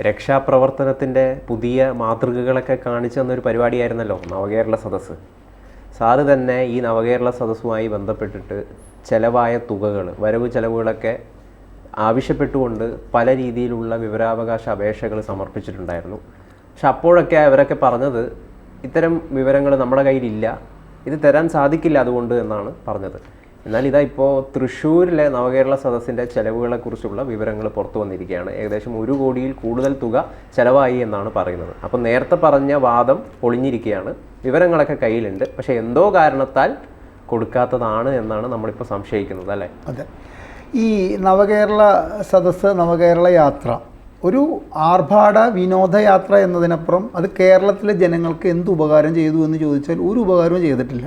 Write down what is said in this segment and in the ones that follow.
രക്ഷാപ്രവർത്തനത്തിന്റെ പുതിയ മാതൃകകളൊക്കെ കാണിച്ചു തന്നൊരു പരിപാടിയായിരുന്നല്ലോ നവകേരള സദസ്സ്. സാറ് തന്നെ ഈ നവകേരള സദസ്സുമായി ബന്ധപ്പെട്ടിട്ട് ചിലവായ തുകകൾ വരവ് ചെലവുകളൊക്കെ ആവശ്യപ്പെട്ടുകൊണ്ട് പല രീതിയിലുള്ള വിവരാവകാശ അപേക്ഷകൾ സമർപ്പിച്ചിട്ടുണ്ടായിരുന്നു. പക്ഷെ അപ്പോഴൊക്കെ അവരൊക്കെ പറഞ്ഞത് ഇത്തരം വിവരങ്ങൾ നമ്മുടെ കയ്യിലില്ല ഇത് തരാൻ സാധിക്കില്ല അതുകൊണ്ട് എന്നാണ് പറഞ്ഞത്. എന്നാൽ ഇതാ ഇപ്പോൾ തൃശ്ശൂരിലെ നവകേരള സദസ്സിന്റെ ചെലവുകളെക്കുറിച്ചുള്ള വിവരങ്ങൾ പുറത്തു വന്നിരിക്കുകയാണ്. ഏകദേശം ഒരു കോടിയിൽ കൂടുതൽ തുക ചെലവായി എന്നാണ് പറയുന്നത്. അപ്പോൾ നേരത്തെ പറഞ്ഞ വാദം പൊളിഞ്ഞിരിക്കുകയാണ് വിവരങ്ങളൊക്കെ കയ്യിലുണ്ട്. പക്ഷേ എന്തോ കാരണത്താൽ കൊടുക്കാത്തതാണ് എന്നാണ് നമ്മളിപ്പോൾ സംശയിക്കുന്നത് അല്ലേ? അതെ. ഈ നവകേരള സദസ്സ് നവകേരള യാത്ര ഒരു ആർഭാട വിനോദയാത്ര എന്നതിനപ്പുറം അത് കേരളത്തിലെ ജനങ്ങൾക്ക് എന്ത് ഉപകാരം ചെയ്തു എന്ന് ചോദിച്ചാൽ ഒരു ഉപകാരവും ചെയ്തിട്ടില്ല.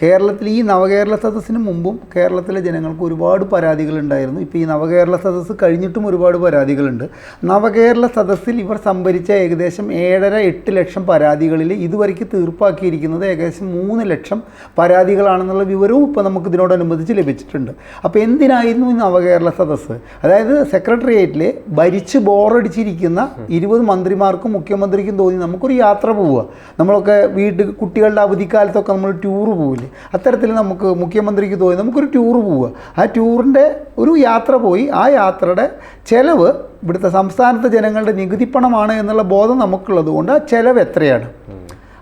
കേരളത്തിൽ ഈ നവകേരള സദസ്സിന് മുമ്പും കേരളത്തിലെ ജനങ്ങൾക്ക് ഒരുപാട് പരാതികളുണ്ടായിരുന്നു. ഇപ്പോൾ ഈ നവകേരള സദസ്സ് കഴിഞ്ഞിട്ടും ഒരുപാട് പരാതികളുണ്ട്. നവകേരള സദസ്സിൽ ഇവർ സംഭരിച്ച ഏകദേശം ഏഴര എട്ട് ലക്ഷം പരാതികളിൽ ഇതുവരയ്ക്ക് തീർപ്പാക്കിയിരിക്കുന്നത് ഏകദേശം മൂന്ന് ലക്ഷം പരാതികളാണെന്നുള്ള വിവരവും ഇപ്പോൾ നമുക്ക് ഇതിനോടനുബന്ധിച്ച് ലഭിച്ചിട്ടുണ്ട്. അപ്പോൾ എന്തിനായിരുന്നു ഈ നവകേരള സദസ്സ്? അതായത് സെക്രട്ടേറിയറ്റിൽ ഭരിച്ച് ബോറടിച്ചിരിക്കുന്ന ഇരുപത് മന്ത്രിമാർക്കും മുഖ്യമന്ത്രിക്കും തോന്നി നമുക്കൊരു യാത്ര പോവുക. നമ്മളൊക്കെ വീട്ടിൽ കുട്ടികളുടെ അവധിക്കാലത്തൊക്കെ നമ്മൾ ടൂറ് പോവില്ലേ? അത്തരത്തിൽ നമുക്ക് മുഖ്യമന്ത്രിക്ക് തോന്നി നമുക്കൊരു ടൂർ പോവുക. ആ ടൂറിന്റെ ഒരു യാത്ര പോയി. ആ യാത്രയുടെ ചിലവ് ഇവിടുത്തെ സംസ്ഥാനത്തെ ജനങ്ങളുടെ നികുതി പണമാണ് എന്നുള്ള ബോധം നമുക്കുള്ളത് കൊണ്ട് ആ ചിലവ് എത്രയാണ്?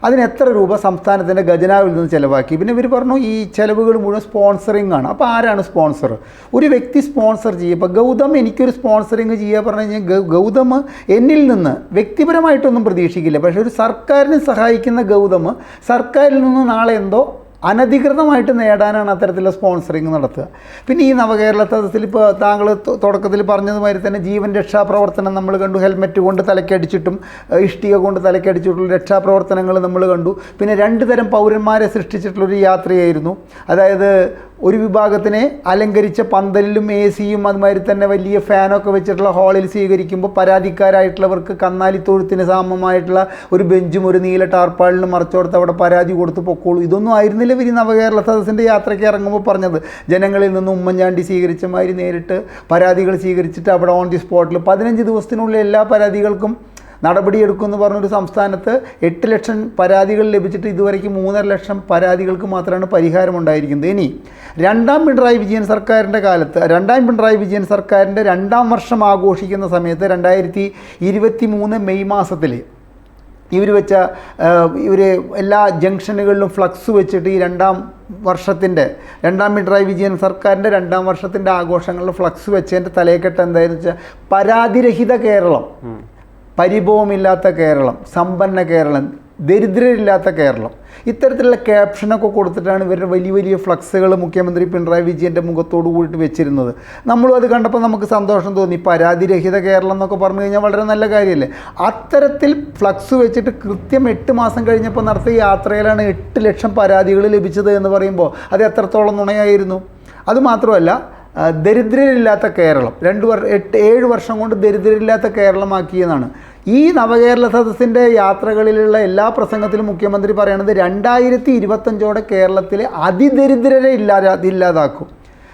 അതിന് എത്ര രൂപ സംസ്ഥാനത്തിന്റെ ഖജനാവിൽ നിന്ന് ചിലവാക്കി? പിന്നെ ഇവർ പറഞ്ഞു ഈ ചിലവുകൾ മുഴുവൻ സ്പോൺസറിങ് ആണ്. അപ്പോൾ ആരാണ് സ്പോൺസർ? ഒരു വ്യക്തി സ്പോൺസർ ചെയ്യുക. ഇപ്പോൾ ഗൗതം എനിക്കൊരു സ്പോൺസറിങ് ചെയ്യുക പറഞ്ഞു കഴിഞ്ഞാൽ ഗൗതം എന്നിൽ നിന്ന് വ്യക്തിപരമായിട്ടൊന്നും പ്രതീക്ഷിക്കില്ല. പക്ഷേ ഒരു സർക്കാരിനെ സഹായിക്കുന്ന ഗൗതം സർക്കാരിൽ നിന്ന് നാളെ എന്തോ അനധികൃതമായിട്ട് നേടാനാണ് അത്തരത്തിലുള്ള സ്പോൺസറിങ് നടത്തുക. പിന്നെ ഈ നവകേരള സദസ്സിൽ ഇപ്പോൾ താങ്കൾ തുടക്കത്തിൽ പറഞ്ഞതുമാതിരി തന്നെ ജീവൻ രക്ഷാപ്രവർത്തനം നമ്മൾ കണ്ടു. ഹെൽമെറ്റ് കൊണ്ട് തലക്കടിച്ചിട്ടും ഇഷ്ടിക കൊണ്ട് തലക്കടിച്ചിട്ടുള്ള രക്ഷാപ്രവർത്തനങ്ങൾ നമ്മൾ കണ്ടു. പിന്നെ രണ്ട് തരം പൗരന്മാരെ സൃഷ്ടിച്ചിട്ടുള്ളൊരു യാത്രയായിരുന്നു. അതായത് ഒരു വിഭാഗത്തിനെ അലങ്കരിച്ച പന്തലിലും എ സിയും അതുമാതിരി തന്നെ വലിയ ഫാനൊക്കെ വെച്ചിട്ടുള്ള ഹാളിൽ സ്വീകരിക്കുമ്പോൾ പരാതിക്കാരായിട്ടുള്ളവർക്ക് കന്നാലി തൊഴുത്തിന് സമമായിട്ടുള്ള ഒരു ബെഞ്ചും ഒരു നീല ടാർപ്പാളിനും മറച്ചോടത്ത് അവിടെ പരാതി കൊടുത്ത് പൊക്കോളൂ. ഇതൊന്നും ആയിരുന്നില്ല ഇവർ നവകേരള സദസ്സിന്റെ യാത്രയ്ക്ക് ഇറങ്ങുമ്പോൾ പറഞ്ഞത്. ജനങ്ങളിൽ നിന്ന് ഉമ്മൻചാണ്ടി സ്വീകരിച്ച മാതിരി നേരിട്ട് പരാതികൾ സ്വീകരിച്ചിട്ട് അവിടെ ഓൺ ദി സ്പോട്ടിൽ പതിനഞ്ച് ദിവസത്തിനുള്ളിൽ എല്ലാ പരാതികൾക്കും നടപടിയെടുക്കുമെന്ന് പറഞ്ഞൊരു സംസ്ഥാനത്ത് എട്ട് ലക്ഷം പരാതികൾ ലഭിച്ചിട്ട് ഇതുവരേക്ക് മൂന്നര ലക്ഷം പരാതികൾക്ക് മാത്രമാണ് പരിഹാരം ഉണ്ടായിരിക്കുന്നത് ഇനി രണ്ടാം പിണറായി വിജയൻ സർക്കാരിന്റെ കാലത്ത് രണ്ടാം പിണറായി വിജയൻ സർക്കാരിന്റെ രണ്ടാം വർഷം ആഘോഷിക്കുന്ന സമയത്ത് രണ്ടായിരത്തി ഇരുപത്തി മൂന്ന് മെയ് മാസത്തിൽ ഇവർ വെച്ച ഇവർ എല്ലാ ജംഗ്ഷനുകളിലും ഫ്ലക്സ് വെച്ചിട്ട് ഈ രണ്ടാം വർഷത്തിന്റെ രണ്ടാം പിണറായി വിജയൻ സർക്കാരിന്റെ രണ്ടാം വർഷത്തിന്റെ ആഘോഷങ്ങളിൽ ഫ്ലക്സ് വെച്ചതിന്റെ തലയെക്കെട്ട് എന്തായെന്ന് വെച്ചാൽ പരാതിരഹിത കേരളം. പരിഭവമില്ലാത്ത കേരളം സമ്പന്ന കേരളം ദരിദ്രരില്ലാത്ത കേരളം. ഇത്തരത്തിലുള്ള ക്യാപ്ഷനൊക്കെ കൊടുത്തിട്ടാണ് ഇവരുടെ വലിയ വലിയ ഫ്ലക്സുകൾ മുഖ്യമന്ത്രി പിണറായി വിജയന്റെ മുഖത്തോട് കൂടിയിട്ട് വെച്ചിരുന്നത്. നമ്മളും അത് കണ്ടപ്പോൾ നമുക്ക് സന്തോഷം തോന്നി. പരാതിരഹിത കേരളം എന്നൊക്കെ പറഞ്ഞു കഴിഞ്ഞാൽ വളരെ നല്ല കാര്യമല്ലേ? അത്തരത്തിൽ ഫ്ലക്സ് വെച്ചിട്ട് കൃത്യം എട്ട് മാസം കഴിഞ്ഞപ്പോൾ നടത്തിയ യാത്രയിലാണ് എട്ട് ലക്ഷം പരാതികൾ ലഭിച്ചത് എന്ന് പറയുമ്പോൾ അത് എത്രത്തോളം നുണയായിരുന്നു? അതുമാത്രമല്ല ദരിദ്രരില്ലാത്ത കേരളം. രണ്ട് വർ എട്ട് ഏഴ് വർഷം കൊണ്ട് ദരിദ്രരില്ലാത്ത കേരളമാക്കിയെന്നാണ്. ഈ നവകേരള സദസ്സിന്റെ യാത്രകളിലുള്ള എല്ലാ പ്രസംഗത്തിലും മുഖ്യമന്ത്രി പറയണത് രണ്ടായിരത്തി ഇരുപത്തഞ്ചോടെ കേരളത്തിലെ അതിദരിദ്രരെ ഇല്ലാതെ ഇല്ലാതാക്കും.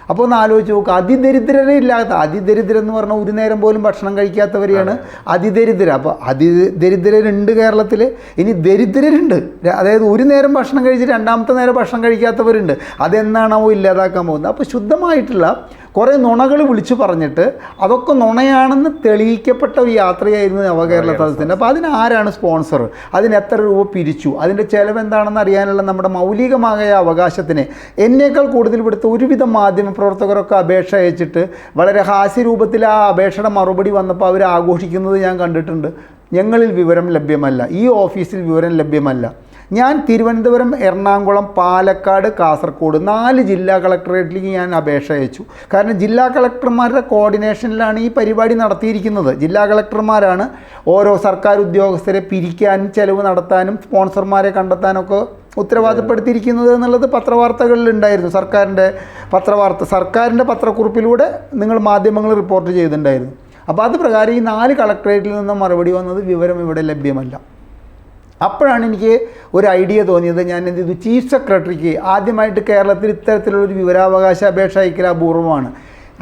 അപ്പോൾ ഒന്ന് ആലോചിച്ച് നോക്കുക അതിദരിദ്രരെ ഇല്ലാത്ത അതിദരിദ്രം എന്ന് പറഞ്ഞാൽ ഒരു നേരം പോലും ഭക്ഷണം കഴിക്കാത്തവരെയാണ് അതിദരിദ്ര അപ്പോൾ അതിദരിദ്രരുണ്ട് കേരളത്തിൽ ഇനി ദരിദ്രരുണ്ട്. അതായത് ഒരു നേരം ഭക്ഷണം കഴിച്ച് രണ്ടാമത്തെ നേരം ഭക്ഷണം കഴിക്കാത്തവരുണ്ട്. അതെന്നാണോ ഇല്ലാതാക്കാൻ പോകുന്നത്. അപ്പോൾ ശുദ്ധമായിട്ടുള്ള കുറേ നുണകൾ വിളിച്ചു പറഞ്ഞിട്ട് അതൊക്കെ നുണയാണെന്ന് തെളിയിക്കപ്പെട്ട ഒരു യാത്രയായിരുന്നു നവകേരള സദസ്സിന്റെ അപ്പോൾ അതിന് ആരാണ് സ്പോൺസർ അതിന് എത്ര രൂപ പിരിച്ചു? അതിന്റെ ചിലവ് എന്താണെന്ന് അറിയാനുള്ള നമ്മുടെ മൗലികമായ അവകാശത്തിന് എന്നേക്കാൾ കൂടുതൽ ഇവിടുത്തെ ഒരുവിധ മാധ്യമ പ്രവർത്തകരൊക്കെ അപേക്ഷ അയച്ചിട്ട് വളരെ ഹാസ്യരൂപത്തിൽ ആ അപേക്ഷയുടെ മറുപടി വന്നപ്പോൾ അവർ ആഘോഷിക്കുന്നത് ഞാൻ കണ്ടിട്ടുണ്ട്. ഞങ്ങളിൽ വിവരം ലഭ്യമല്ല. ഈ ഓഫീസിൽ വിവരം ലഭ്യമല്ല. ഞാൻ തിരുവനന്തപുരം എറണാകുളം പാലക്കാട് കാസർഗോഡ് നാല് ജില്ലാ കളക്ടറേറ്റിലേക്ക് ഞാൻ അപേക്ഷ അയച്ചു. കാരണം ജില്ലാ കളക്ടർമാരുടെ കോർഡിനേഷനിലാണ് ഈ പരിപാടി നടത്തിയിരിക്കുന്നത്. ജില്ലാ കളക്ടർമാരാണ് ഓരോ സർക്കാർ ഉദ്യോഗസ്ഥരെ പിരിക്കാനും ചെലവ് നടത്താനും സ്പോൺസർമാരെ കണ്ടെത്താനൊക്കെ ഉത്തരവാദപ്പെടുത്തിയിരിക്കുന്നത് എന്നുള്ളത് പത്രവാർത്തകളിൽ ഉണ്ടായിരുന്നു. സർക്കാരിന്റെ പത്രവാർത്ത സർക്കാരിന്റെ പത്രക്കുറിപ്പിലൂടെ നിങ്ങൾ മാധ്യമങ്ങൾ റിപ്പോർട്ട് ചെയ്തിട്ടുണ്ടായിരുന്നു. അപ്പോൾ അത് പ്രകാരം ഈ നാല് കളക്ടറേറ്റിൽ നിന്ന് മറുപടി വന്നത് വിവരം ഇവിടെ ലഭ്യമല്ല. അപ്പോഴാണ് എനിക്ക് ഒരു ഐഡിയ തോന്നിയത് ഞാൻ എന്ത് ചെയ്തു? ചീഫ് സെക്രട്ടറിക്ക് ആദ്യമായിട്ട് കേരളത്തിൽ ഇത്തരത്തിലുള്ളൊരു വിവരാവകാശ അപേക്ഷ അയക്കൽ അപൂർവമാണ്.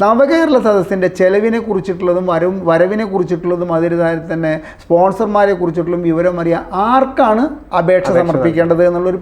നവകേരള സദസ്സിന്റെ ചെലവിനെ കുറിച്ചിട്ടുള്ളതും വരവും വരവിനെ കുറിച്ചിട്ടുള്ളതും അതിരുതായി തന്നെ സ്പോൺസർമാരെ കുറിച്ചിട്ടുള്ളതും വിവരം അറിയാം ആർക്കാണ് അപേക്ഷ സമർപ്പിക്കേണ്ടത് എന്നുള്ളൊരു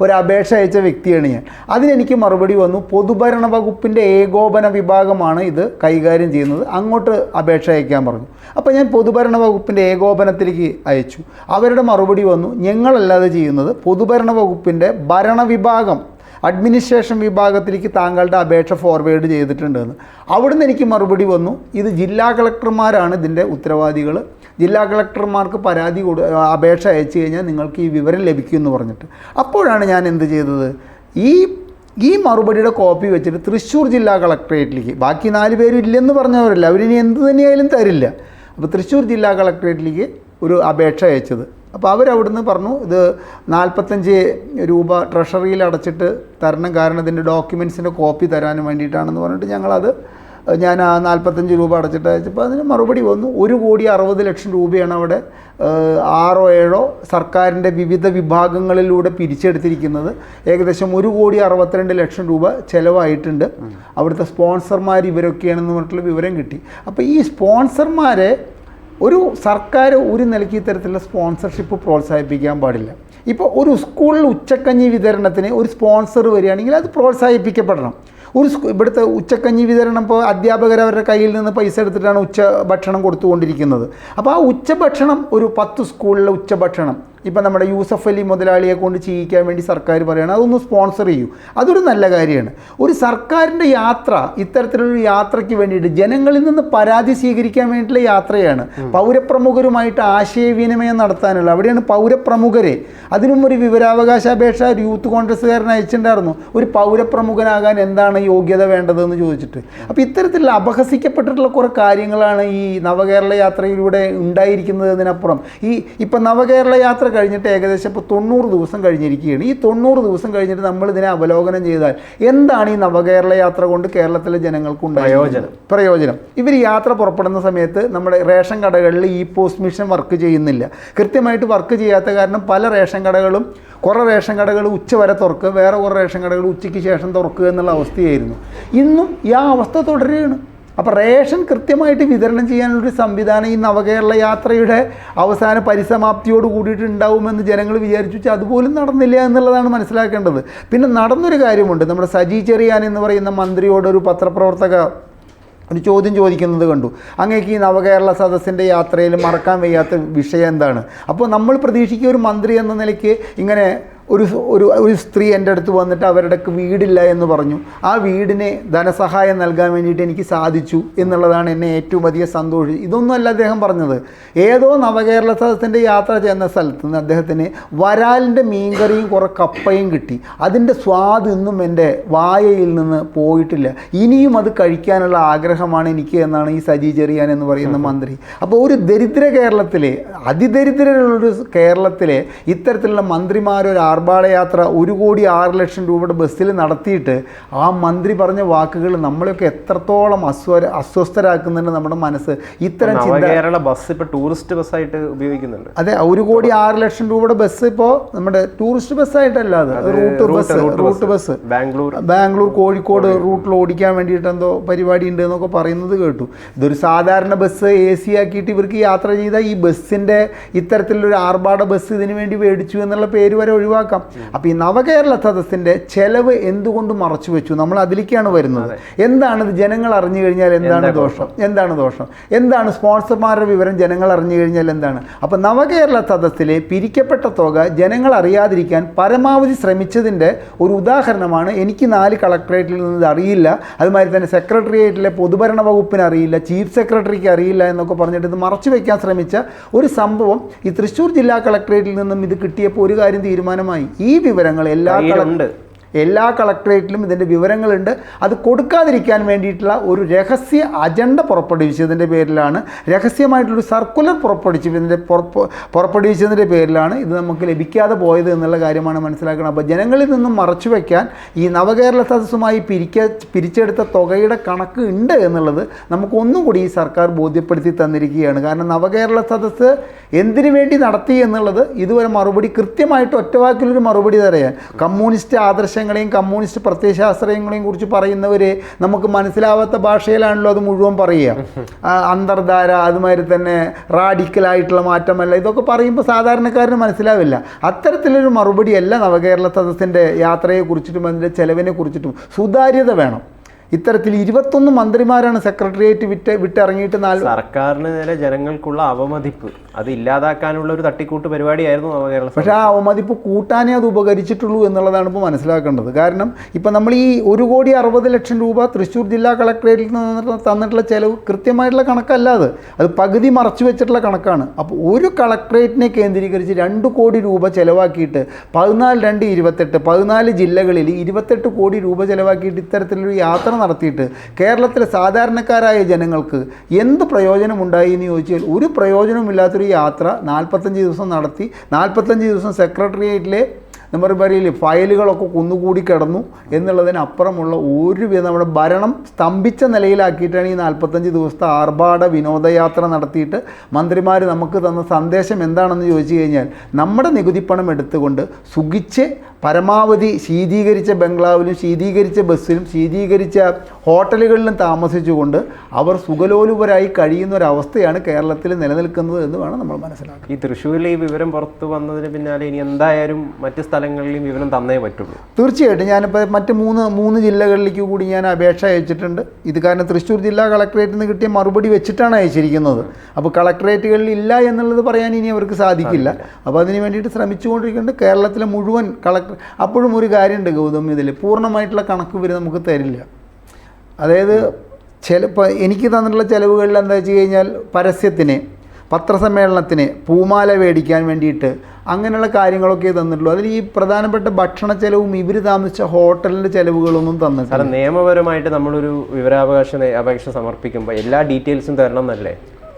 ഒരു അപേക്ഷ അയച്ച വ്യക്തിയാണ് ഞാൻ. അതിനെനിക്ക് മറുപടി വന്നു പൊതുഭരണ വകുപ്പിന്റെ ഏകോപന വിഭാഗമാണ് ഇത് കൈകാര്യം ചെയ്യുന്നത്. അങ്ങോട്ട് അപേക്ഷ അയക്കാൻ പറഞ്ഞു. അപ്പോൾ ഞാൻ പൊതുഭരണ വകുപ്പിന്റെ ഏകോപനത്തിലേക്ക് അയച്ചു. അവരുടെ മറുപടി വന്നു ഞങ്ങളല്ലാതെ ചെയ്യുന്നത് പൊതുഭരണ വകുപ്പിന്റെ ഭരണവിഭാഗം അഡ്മിനിസ്ട്രേഷൻ വിഭാഗത്തിലേക്ക് താങ്കളുടെ അപേക്ഷ ഫോർവേഡ് ചെയ്തിട്ടുണ്ടെന്ന്. അവിടുന്ന് എനിക്ക് മറുപടി വന്നു. ഇത് ജില്ലാ കളക്ടർമാരാണ് ഇതിന്റെ ഉത്തരവാദികൾ. ജില്ലാ കളക്ടർമാർക്ക് പരാതി കൊടു അപേക്ഷ അയച്ചു കഴിഞ്ഞാൽ നിങ്ങൾക്ക് ഈ വിവരം ലഭിക്കും എന്ന് പറഞ്ഞിട്ട്. അപ്പോഴാണ് ഞാൻ എന്ത് ചെയ്തത്? ഈ ഈ മറുപടിയുടെ കോപ്പി വെച്ചിട്ട് തൃശ്ശൂർ ജില്ലാ കളക്ടറേറ്റിലേക്ക് ബാക്കി നാല് പേരും ഇല്ലെന്ന് പറഞ്ഞവരല്ല. അവരിനി എന്ത് തന്നെയായാലും തരില്ല. അപ്പോൾ തൃശ്ശൂർ ജില്ലാ കളക്ടറേറ്റിലേക്ക് ഒരു അപേക്ഷ അയച്ചത്. അപ്പോൾ അവരവിടുന്ന് പറഞ്ഞു ഇത് നാൽപ്പത്തഞ്ച് രൂപ ട്രഷറിയിൽ അടച്ചിട്ട് തരണം കാരണം ഇതിന്റെ ഡോക്യുമെൻസിന്റെ കോപ്പി തരാനും വേണ്ടിയിട്ടാണെന്ന് പറഞ്ഞിട്ട് ഞങ്ങളത് ഞാൻ ആ നാൽപ്പത്തഞ്ച് രൂപ അടച്ചിട്ട് അയച്ചപ്പോൾ അതിന് മറുപടി വന്നു. ഒരു കോടി അറുപത് ലക്ഷം രൂപയാണ് അവിടെ ആറോ ഏഴോ സർക്കാരിന്റെ വിവിധ വിഭാഗങ്ങളിലൂടെ പിരിച്ചെടുത്തിരിക്കുന്നത്. ഏകദേശം ഒരു കോടി അറുപത്തിരണ്ട് ലക്ഷം രൂപ ചിലവായിട്ടുണ്ട്. അവിടുത്തെ സ്പോൺസർമാർ ഇവരൊക്കെയാണെന്ന് പറഞ്ഞിട്ടുള്ള വിവരം കിട്ടി. അപ്പോൾ ഈ സ്പോൺസർമാരെ ഒരു സർക്കാർ ഒരു നിലയ്ക്ക് ഇത്തരത്തിലുള്ള സ്പോൺസർഷിപ്പ് പ്രോത്സാഹിപ്പിക്കാൻ പാടില്ല. ഇപ്പോൾ ഒരു സ്കൂളിൽ ഉച്ചക്കഞ്ഞി വിതരണത്തിന് ഒരു സ്പോൺസർ വരികയാണെങ്കിൽ അത് പ്രോത്സാഹിപ്പിക്കപ്പെടണം. ഒരു ഇവിടുത്തെ ഉച്ചക്കഞ്ഞി വിതരണം ഇപ്പോൾ അധ്യാപകർ അവരുടെ കയ്യിൽ നിന്ന് പൈസ എടുത്തിട്ടാണ് ഉച്ച ഭക്ഷണം കൊടുത്തുകൊണ്ടിരിക്കുന്നത്. അപ്പോൾ ആ ഉച്ചഭക്ഷണം ഒരു പത്ത് സ്കൂളിലെ ഉച്ചഭക്ഷണം ഇപ്പം നമ്മുടെ യൂസഫ് അലി മുതലാളിയെ കൊണ്ട് ചെയ്യിക്കാൻ വേണ്ടി സർക്കാർ പറയുകയാണ് അതൊന്ന് സ്പോൺസർ ചെയ്യൂ. അതൊരു നല്ല കാര്യമാണ്. ഒരു സർക്കാരിന്റെ യാത്ര ഇത്തരത്തിലൊരു യാത്രയ്ക്ക് വേണ്ടിയിട്ട് ജനങ്ങളിൽ നിന്ന് പരാതി സ്വീകരിക്കാൻ വേണ്ടിയിട്ടുള്ള യാത്രയാണ്. പൗരപ്രമുഖരുമായിട്ട് ആശയവിനിമയം നടത്താനുള്ള അവിടെയാണ് പൗരപ്രമുഖരെ. അതിനും ഒരു വിവരാവകാശ അപേക്ഷ യൂത്ത് കോൺഗ്രസ്സുകാരൻ അയച്ചിട്ടുണ്ടായിരുന്നു. ഒരു പൗരപ്രമുഖനാകാൻ എന്താണ് യോഗ്യത വേണ്ടതെന്ന് ചോദിച്ചിട്ട്. അപ്പോൾ ഇത്തരത്തിലുള്ള അപഹസിക്കപ്പെട്ടിട്ടുള്ള കുറേ കാര്യങ്ങളാണ് ഈ നവകേരള യാത്രയിലൂടെ ഉണ്ടായിരിക്കുന്നതിനപ്പുറം. ഈ ഇപ്പം നവകേരള യാത്ര കഴിഞ്ഞിട്ട് ഏകദേശം ഇപ്പോൾ തൊണ്ണൂറ് ദിവസം കഴിഞ്ഞിരിക്കുകയാണ്. ഈ തൊണ്ണൂറ് ദിവസം കഴിഞ്ഞിട്ട് നമ്മൾ ഇതിനെ അവലോകനം ചെയ്താൽ എന്താണ് ഈ നവകേരള യാത്ര കൊണ്ട് കേരളത്തിലെ ജനങ്ങൾക്ക് പ്രയോജനം. പ്രയോജനം. ഇവർ യാത്ര പുറപ്പെടുന്ന സമയത്ത് നമ്മുടെ റേഷൻ കടകളിൽ ഈ പോസ്റ്റ് മിഷൻ വർക്ക് ചെയ്യുന്നില്ല. കൃത്യമായിട്ട് വർക്ക് ചെയ്യാത്ത കാരണം പല റേഷൻ കടകളും കുറേ റേഷൻ കടകൾ ഉച്ച വരെ തുറക്കുക വേറെ കുറേ റേഷൻ കടകൾ ഉച്ചയ്ക്ക് ശേഷം തുറക്കുക എന്നുള്ള അവസ്ഥയായിരുന്നു. ഇന്നും ഈ ആ അവസ്ഥ തുടരുകയാണ്. അപ്പോൾ റേഷൻ കൃത്യമായിട്ട് വിതരണം ചെയ്യാനുള്ളൊരു സംവിധാനം ഈ നവകേരള യാത്രയുടെ അവസാന പരിസമാപ്തിയോട് കൂടിയിട്ട് ഉണ്ടാവുമെന്ന് ജനങ്ങൾ വിചാരിച്ചു വെച്ചാൽ അതുപോലും നടന്നില്ല എന്നുള്ളതാണ് മനസ്സിലാക്കേണ്ടത്. പിന്നെ നടന്നൊരു കാര്യമുണ്ട്. നമ്മുടെ സജി ചെറിയാൻ എന്ന് പറയുന്ന മന്ത്രിയോട് ഒരു പത്രപ്രവർത്തക ഒരു ചോദ്യം ചോദിക്കുന്നത് കണ്ടു. അങ്ങേക്ക് ഈ നവകേരള സദസ്സിന്റെ യാത്രയിൽ മറക്കാൻ വയ്യാത്ത വിഷയം എന്താണ്? അപ്പോൾ നമ്മൾ പ്രതീക്ഷിക്കുക ഒരു മന്ത്രി എന്ന നിലയ്ക്ക് ഇങ്ങനെ ഒരു ഒരു ഒരു സ്ത്രീ എന്റെ അടുത്ത് വന്നിട്ട് അവരുടെ വീടില്ല എന്ന് പറഞ്ഞു. ആ വീടിനെ ധനസഹായം നൽകാൻ വേണ്ടിയിട്ട് എനിക്ക് സാധിച്ചു എന്നുള്ളതാണ് എന്നെ ഏറ്റവും അധികം സന്തോഷം. ഇതൊന്നുമല്ല അദ്ദേഹം പറഞ്ഞത്. ഏതോ നവകേരള സദസ്സിന്റെ യാത്ര ചെയ്യുന്ന സ്ഥലത്ത് നിന്ന് അദ്ദേഹത്തിന് വരാലിന്റെ മീൻകറിയും കുറേ കപ്പയും കിട്ടി. അതിന്റെ സ്വാദ് ഇന്നും എന്റെ വായയിൽ നിന്ന് പോയിട്ടില്ല. ഇനിയും അത് കഴിക്കാനുള്ള ആഗ്രഹമാണ് എനിക്ക് എന്നാണ് ഈ സജി ചെറിയാൻ എന്ന് പറയുന്ന മന്ത്രി. അപ്പോൾ ഒരു ദരിദ്ര കേരളത്തിലെ അതിദരിദ്രരുള്ളൊരു കേരളത്തിലെ ഇത്തരത്തിലുള്ള മന്ത്രിമാരൊരു ആർഭാട യാത്ര ഒരു കോടി ആറ് ലക്ഷം രൂപയുടെ ബസ്സിൽ നടത്തിയിട്ട് ആ മന്ത്രി പറഞ്ഞ വാക്കുകൾ നമ്മളെയൊക്കെ എത്രത്തോളം അസ്വ അസ്വസ്ഥരാക്കുന്നുണ്ട് നമ്മുടെ മനസ്സ്. ഇത്തരം ചിന്ത കേരള ബസ് ഇപ്പോൾ ടൂറിസ്റ്റ് ബസ്സായിട്ട് ഉപയോഗിക്കുന്നുണ്ട്. അതെ ഒരു കോടി ആറ് ലക്ഷം രൂപയുടെ ബസ് ഇപ്പോൾ നമ്മുടെ ടൂറിസ്റ്റ് ബസ്സായിട്ടല്ല അത്. Route bus route bus. Bangalore. Bangalore Kozhikode റൂട്ടിൽ ഓടിക്കാൻ വേണ്ടിയിട്ട് എന്തോ പരിപാടി ഉണ്ട് എന്നൊക്കെ പറയുന്നത് കേട്ടു. ഇതൊരു സാധാരണ ബസ് എ സി ആക്കിയിട്ട് ഇവർക്ക് യാത്ര ചെയ്താൽ ഈ ബസ്സിന്റെ ഇത്തരത്തിലൊരു ആർഭാട ബസ് ഇതിനു വേണ്ടി മേടിച്ചു എന്നുള്ള പേര് വരെ ഒഴിവാക്കാം അപ്പോൾ ഈ നവകേരള സദസ്സിന്റെ ചെലവ് എന്തുകൊണ്ട് മറച്ചു വെച്ചു? നമ്മൾ അതിലേക്കാണ് വരുന്നത്. എന്താണ് ഇത് ജനങ്ങൾ അറിഞ്ഞു കഴിഞ്ഞാൽ എന്താണ് ദോഷം? എന്താണ് ദോഷം? എന്താണ് സ്പോൺസർമാരുടെ വിവരം ജനങ്ങൾ അറിഞ്ഞു കഴിഞ്ഞാൽ എന്താണ്? അപ്പോൾ നവകേരള സദസ്സിലെ പിരിക്കപ്പെട്ട തുക ജനങ്ങൾ അറിയാതിരിക്കാൻ പരമാവധി ശ്രമിച്ചതിന്റെ ഒരു ഉദാഹരണമാണ് എനിക്ക് നാല് കളക്ടറേറ്റിൽ നിന്ന് അറിയില്ല. അതുമാതിരി തന്നെ സെക്രട്ടേറിയറ്റിലെ പൊതുഭരണ വകുപ്പിന് അറിയില്ല ചീഫ് സെക്രട്ടറിക്ക് അറിയില്ല എന്നൊക്കെ പറഞ്ഞിട്ട് ഇത് മറച്ചു വയ്ക്കാൻ ശ്രമിച്ച ഒരു സംഭവം ഈ തൃശ്ശൂർ ജില്ലാ കളക്ടറേറ്റിൽ നിന്നും ഇത് കിട്ടിയപ്പോൾ ഒരു കാര്യം തീരുമാനമായി. ഈ വിവരങ്ങൾ എല്ലാ കയ്യിലുണ്ട്. എല്ലാ കളക്ടറേറ്റിലും ഇതിന്റെ വിവരങ്ങളുണ്ട്. അത് കൊടുക്കാതിരിക്കാൻ വേണ്ടിയിട്ടുള്ള ഒരു രഹസ്യ അജണ്ട പുറപ്പെടുവിച്ചതിന്റെ പേരിലാണ്. രഹസ്യമായിട്ടുള്ളൊരു സർക്കുലർ പുറപ്പെടുവിച്ചതിന്റെ പുറപ്പ് പുറപ്പെടുവിച്ചതിന്റെ പേരിലാണ്. ഇത് നമുക്ക് ലഭിക്കാതെ പോയത് എന്നുള്ള കാര്യമാണ് മനസ്സിലാക്കുന്നത്. അപ്പോൾ ജനങ്ങളിൽ നിന്നും മറച്ചു വയ്ക്കാൻ ഈ നവകേരള സദസ്സുമായി പിരിക്ക പിരിച്ചെടുത്ത തുകയുടെ കണക്ക് ഉണ്ട് എന്നുള്ളത് നമുക്കൊന്നും കൂടി ഈ സർക്കാർ ബോധ്യപ്പെടുത്തി തന്നിരിക്കുകയാണ്. കാരണം നവകേരള സദസ്സ് എന്തിനു വേണ്ടി നടത്തി എന്നുള്ളത് ഇതുവരെ മറുപടി കൃത്യമായിട്ട് ഒറ്റവാക്കിലൊരു മറുപടി തരയാൻ കമ്മ്യൂണിസ്റ്റ് ആദർശങ്ങളെയും കമ്മ്യൂണിസ്റ്റ് പ്രത്യയശാസ്ത്രങ്ങളെയും കുറിച്ച് പറയുന്നവർ നമുക്ക് മനസ്സിലാവാത്ത ഭാഷയിലാണല്ലോ അത് മുഴുവൻ പറയുക. അന്തർധാര അതുമാതിരി തന്നെ റാഡിക്കലായിട്ടുള്ള മാറ്റമല്ല. ഇതൊക്കെ പറയുമ്പോൾ സാധാരണക്കാരന് മനസ്സിലാവില്ല. അത്തരത്തിലൊരു മറുപടിയല്ല നവകേരള സദസ്സിന്റെ യാത്രയെ കുറിച്ചിട്ടും അതിന്റെ ചെലവിനെ കുറിച്ചിട്ടും സുതാര്യത വേണം. ഇത്തരത്തിൽ ഇരുപത്തൊന്ന് മന്ത്രിമാരാണ് സെക്രട്ടേറിയറ്റ് വിട്ട് വിട്ടിറങ്ങിയിട്ട് നാല് സർക്കാരിന് നേരെ ജനങ്ങൾക്കുള്ള അവമതിപ്പ്. അത് ഇല്ലാതാക്കാനുള്ള ഒരു തട്ടിക്കൂട്ട് പരിപാടിയായിരുന്നു നവകേരള പക്ഷേ ആ അവമതിപ്പ് കൂട്ടാനേ അത് ഉപകരിച്ചിട്ടുള്ളൂ എന്നുള്ളതാണ് ഇപ്പോൾ മനസ്സിലാക്കേണ്ടത്. കാരണം ഇപ്പം നമ്മൾ ഈ ഒരു കോടി അറുപത് ലക്ഷം രൂപ തൃശ്ശൂർ ജില്ലാ കളക്ടറേറ്റിൽ നിന്ന് തന്നിട്ടുള്ള- തന്നിട്ടുള്ള ചിലവ് കൃത്യമായിട്ടുള്ള കണക്കല്ല അത്. അത് പകുതി മറച്ചു വെച്ചിട്ടുള്ള കണക്കാണ്. അപ്പോൾ ഒരു കളക്ടറേറ്റിനെ കേന്ദ്രീകരിച്ച് രണ്ട് കോടി രൂപ ചിലവാക്കിയിട്ട് പതിനാല് രണ്ട് ഇരുപത്തെട്ട് പതിനാല് ജില്ലകളിൽ ഇരുപത്തെട്ട് കോടി രൂപ ചിലവാക്കിയിട്ട് ഇത്തരത്തിലൊരു യാത്ര നടത്തിയിട്ട് കേരളത്തിലെ സാധാരണക്കാരായ ജനങ്ങൾക്ക് എന്ത് പ്രയോജനമുണ്ടായി എന്ന് ചോദിച്ചാൽ ഒരു പ്രയോജനമില്ലാത്തൊരു യാത്ര നാൽപ്പത്തഞ്ച് ദിവസം നടത്തി നാൽപ്പത്തഞ്ച് ദിവസം സെക്രട്ടേറിയറ്റിലെ നമ്മൾ പറയില്ലേ ഫയലുകളൊക്കെ കുന്നുകൂടി കിടന്നു എന്നുള്ളതിനപ്പുറമുള്ള ഒരു വിധ നമ്മുടെ ഭരണം സ്തംഭിച്ച നിലയിലാക്കിയിട്ടാണ് ഈ നാൽപ്പത്തഞ്ച് ദിവസത്തെ ആർഭാട വിനോദയാത്ര നടത്തിയിട്ട് മന്ത്രിമാർ നമുക്ക് തന്ന സന്ദേശം എന്താണെന്ന് ചോദിച്ചു കഴിഞ്ഞാൽ നമ്മുടെ നികുതിപ്പണം എടുത്തുകൊണ്ട് സുഖിച്ച് പരമാവധി ശീതീകരിച്ച ബംഗ്ലാവിലും ശീതീകരിച്ച ബസ്സിലും ശീതീകരിച്ച ഹോട്ടലുകളിലും താമസിച്ചുകൊണ്ട് അവർ സുഖലോലുപരായി കഴിയുന്ന ഒരവസ്ഥയാണ് കേരളത്തിൽ നിലനിൽക്കുന്നത് എന്ന് വേണം നമ്മൾ മനസ്സിലാക്കുക ഈ തൃശ്ശൂരിൽ ഈ വിവരം പുറത്തു വന്നതിന് പിന്നാലെ ഇനി എന്തായാലും മറ്റ് സ്ഥലങ്ങളിലും വിവരം തന്നേ പറ്റുള്ളൂ. തീർച്ചയായിട്ടും. ഞാനിപ്പോൾ മറ്റ് മൂന്ന് മൂന്ന് ജില്ലകളിലേക്ക് കൂടി ഞാൻ അപേക്ഷ അയച്ചിട്ടുണ്ട്. ഇത് കാരണം തൃശ്ശൂർ ജില്ലാ കളക്ടറേറ്റിൽ നിന്ന് കിട്ടിയ മറുപടി വെച്ചിട്ടാണ് അയച്ചിരിക്കുന്നത്. അപ്പോൾ കളക്ടറേറ്റുകളിൽ ഇല്ല എന്നുള്ളത് പറയാൻ ഇനി അവർക്ക് സാധിക്കില്ല. അപ്പോൾ അതിന് വേണ്ടിയിട്ട് ശ്രമിച്ചുകൊണ്ടിരിക്കുന്നുണ്ട്. കേരളത്തിലെ മുഴുവൻ കളക്ടർ അപ്പോഴും ഒരു കാര്യമുണ്ട് ഗൗതം ഇതിൽ പൂർണമായിട്ടുള്ള കണക്ക് വരെ നമുക്ക് തരില്ല. അതായത് ചില എനിക്ക് തന്നിട്ടുള്ള ചിലവുകളിൽ എന്താ വെച്ച് കഴിഞ്ഞാൽ പരസ്യത്തിന് പത്രസമ്മേളനത്തിന് പൂമാല മേടിക്കാൻ വേണ്ടിയിട്ട് അങ്ങനെയുള്ള കാര്യങ്ങളൊക്കെ തന്നിട്ടുള്ളൂ. അതിൽ ഈ പ്രധാനപ്പെട്ട ഭക്ഷണ ചെലവും ഇവർ താമസിച്ച ഹോട്ടലിന്റെ ചെലവുകളൊന്നും തന്നിട്ടില്ല. കാരണം നിയമപരമായിട്ട് നമ്മളൊരു വിവരാവകാശ അപേക്ഷ സമർപ്പിക്കുമ്പോൾ എല്ലാ ഡീറ്റെയിൽസും തരണം എന്നല്ലേ?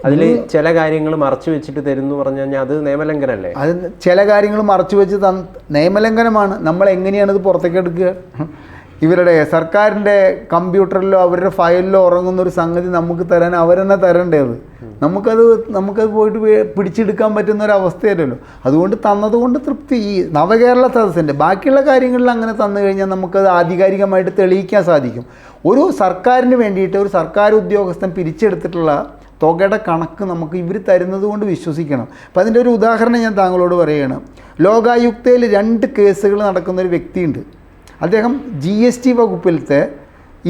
അതിൽ ചില കാര്യങ്ങൾ മറച്ചു വെച്ചിട്ട് തരുന്നു പറഞ്ഞു കഴിഞ്ഞാൽ അത് നിയമലംഘനല്ലേ? അത് ചില കാര്യങ്ങൾ മറച്ചു വെച്ച് തന്ന നിയമലംഘനമാണ്. നമ്മൾ എങ്ങനെയാണ് ഇത് പുറത്തേക്ക് എടുക്കുക? ഇവരുടെ സർക്കാരിന്റെ കമ്പ്യൂട്ടറിലോ അവരുടെ ഫയലിലോ ഉറങ്ങുന്ന ഒരു സംഗതി നമുക്ക് തരാൻ അവരെന്നെ തരേണ്ടത് നമുക്കത് നമുക്കത് പോയിട്ട് പിടിച്ചെടുക്കാൻ പറ്റുന്ന ഒരു അവസ്ഥയല്ലല്ലോ. അതുകൊണ്ട് തന്നതുകൊണ്ട് തൃപ്തി. ഈ നവകേരള സദസ്സിന്റെ ബാക്കിയുള്ള കാര്യങ്ങളിൽ അങ്ങനെ തന്നു കഴിഞ്ഞാൽ നമുക്കത് ആധികാരികമായിട്ട് തെളിയിക്കാൻ സാധിക്കും. ഒരു സർക്കാരിന് വേണ്ടിയിട്ട് ഒരു സർക്കാർ ഉദ്യോഗസ്ഥൻ പിരിച്ചെടുത്തിട്ടുള്ള തുകയുടെ കണക്ക് നമുക്ക് ഇവർ തരുന്നത് കൊണ്ട് വിശ്വസിക്കണം. അപ്പം അതിന്റെ ഒരു ഉദാഹരണം ഞാൻ താങ്കളോട് പറയുകയാണ് ലോകായുക്തയിൽ രണ്ട് കേസുകൾ നടക്കുന്ന ഒരു വ്യക്തിയുണ്ട്. അദ്ദേഹം ജി എസ് ടി വകുപ്പിലത്തെ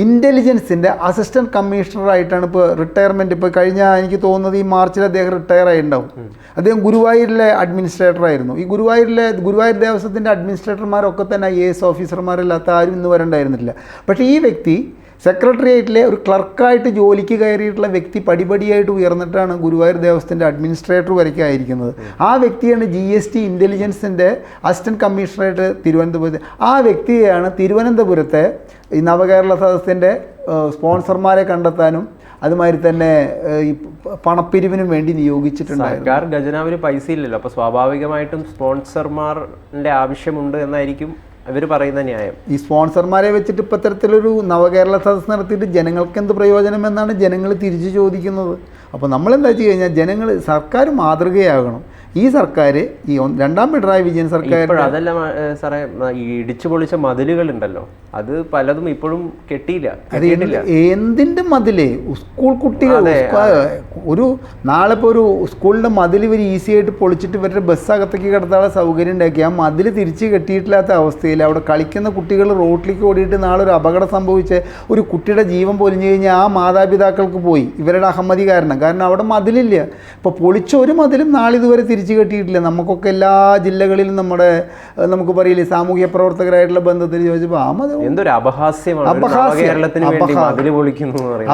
ഇന്റലിജൻസിന്റെ അസിസ്റ്റന്റ് കമ്മീഷണറായിട്ടാണ് ഇപ്പോൾ റിട്ടയർമെന്റ് ഇപ്പോൾ കഴിഞ്ഞ എനിക്ക് തോന്നുന്നത് ഈ മാർച്ചിൽ അദ്ദേഹം റിട്ടയർ ആയിട്ടുണ്ടാവും. അദ്ദേഹം ഗുരുവായൂരിലെ അഡ്മിനിസ്ട്രേറ്റർ ആയിരുന്നു. ഈ ഗുരുവായൂരിലെ ഗുരുവായൂർ ദേവസ്വത്തിന്റെ അഡ്മിനിസ്ട്രേറ്റർമാരൊക്കെ തന്നെ ഐ എ എസ് ഓഫീസർമാരല്ലാത്ത ആരും ഇന്ന് വരെ ഉണ്ടായിരുന്നില്ല. പക്ഷേ ഈ വ്യക്തി സെക്രട്ടേറിയറ്റിലെ ഒരു ക്ലർക്കായിട്ട് ജോലിക്ക് കയറിയിട്ടുള്ള വ്യക്തി പടിപടിയായിട്ട് ഉയർന്നിട്ടാണ് ഗുരുവായൂർ ദേവസ്ഥന്റെ അഡ്മിനിസ്ട്രേറ്റർ വരയ്ക്ക് ആയിരിക്കുന്നത്. ആ വ്യക്തിയാണ് ജി എസ് ടി ഇന്റലിജൻസിന്റെ അസിസ്റ്റന്റ് കമ്മീഷണറായിട്ട് തിരുവനന്തപുരത്ത് ആ വ്യക്തിയെയാണ് തിരുവനന്തപുരത്തെ ഈ നവകേരള സദസ്സിന്റെ സ്പോൺസർമാരെ കണ്ടെത്താനും അതുമാതിരി തന്നെ ഈ പണപ്പിരിവിനും വേണ്ടി നിയോഗിച്ചിട്ടുണ്ട് സർക്കാർ ഖജനാവിന് പൈസ ഇല്ലല്ലോ അപ്പോൾ സ്വാഭാവികമായിട്ടും സ്പോൺസർമാരുടെ ആവശ്യമുണ്ട് എന്നായിരിക്കും ഇവർ പറയുന്ന ന്യായം. ഈ സ്പോൺസർമാരെ വെച്ചിട്ട് ഇപ്പം ഇത്തരത്തിലൊരു നവകേരള സദസ് നടത്തിയിട്ട് ജനങ്ങൾക്ക് എന്ത് പ്രയോജനം എന്നാണ് ജനങ്ങൾ തിരിച്ചു ചോദിക്കുന്നത്. അപ്പോൾ നമ്മളെന്താ വെച്ച് കഴിഞ്ഞാൽ ജനങ്ങൾ സർക്കാർ മാതൃകയാകണം. ഈ സർക്കാർ ഈ രണ്ടാം പിണറായി വിജയൻ സർക്കാർ അതല്ല സാറേ ഈ ഇടിച്ചു പൊളിച്ച മതിലുകൾ ഉണ്ടല്ലോ അത് പലതും ഇപ്പോഴും കെട്ടിയില്ല അത് കെട്ടിയിട്ടില്ല. എന്ത്- എന്തിന്റെ മതിൽ? സ്കൂൾ കുട്ടികൾ ഒരു നാളെ ഇപ്പോൾ ഒരു സ്കൂളിന്റെ മതിൽ ഇവർ ഈസി ആയിട്ട് പൊളിച്ചിട്ട് ഇവരുടെ ബസ് അകത്തേക്ക് കിടത്താനുള്ള സൗകര്യം ഉണ്ടാക്കി. ആ മതിൽ തിരിച്ച് കെട്ടിയിട്ടില്ലാത്ത അവസ്ഥയിൽ അവിടെ കളിക്കുന്ന കുട്ടികൾ റോട്ടിലേക്ക് ഓടിയിട്ട് നാളെ ഒരു അപകടം സംഭവിച്ച് ഒരു കുട്ടിയുടെ ജീവൻ പൊലിഞ്ഞു കഴിഞ്ഞാൽ ആ മാതാപിതാക്കൾക്ക് പോയി. ഇവരുടെ അഹമ്മതി കാരണം കാരണം അവിടെ മതിലില്ല. ഇപ്പോൾ പൊളിച്ച ഒരു മതിലും നാളെ ഇതുവരെ തിരിച്ചു കെട്ടിയിട്ടില്ല. നമുക്കൊക്കെ എല്ലാ ജില്ലകളിലും നമ്മുടെ നമുക്ക് പറയില്ലേ സാമൂഹ്യ പ്രവർത്തകരായിട്ടുള്ള ബന്ധത്തിൽ ചോദിച്ചപ്പോൾ ആ മതി എന്തൊരു അപഹാസ്യമാണ്. ഒരു അപഹാസ്യം.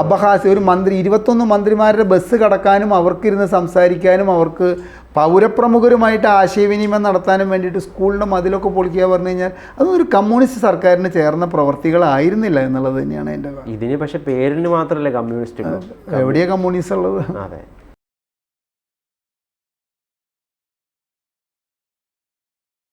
അപഹാസ്യം. ഒരു മന്ത്രി ഇരുപത്തൊന്ന് മന്ത്രിമാരുടെ ബസ് കടക്കാനും അവർക്കിരുന്ന് സംസാരിക്കാനും അവർക്ക് പൗരപ്രമുഖരുമായിട്ട് ആശയവിനിമയം നടത്താനും വേണ്ടിയിട്ട് സ്കൂളിന്റെ മതിലൊക്കെ പൊളിക്കുക പറഞ്ഞു കഴിഞ്ഞാൽ അതൊരു കമ്മ്യൂണിസ്റ്റ് സർക്കാരിന് ചേർന്ന പ്രവർത്തികളായിരുന്നില്ല എന്നുള്ളത് തന്നെയാണ് എന്റെ ഇതിന് പക്ഷേ പേരിന് മാത്രമല്ല കമ്മ്യൂണിസ്റ്റ് എവിടെയാണ് കമ്മ്യൂണിസ്റ്റ് ഉള്ളത്? അതെ.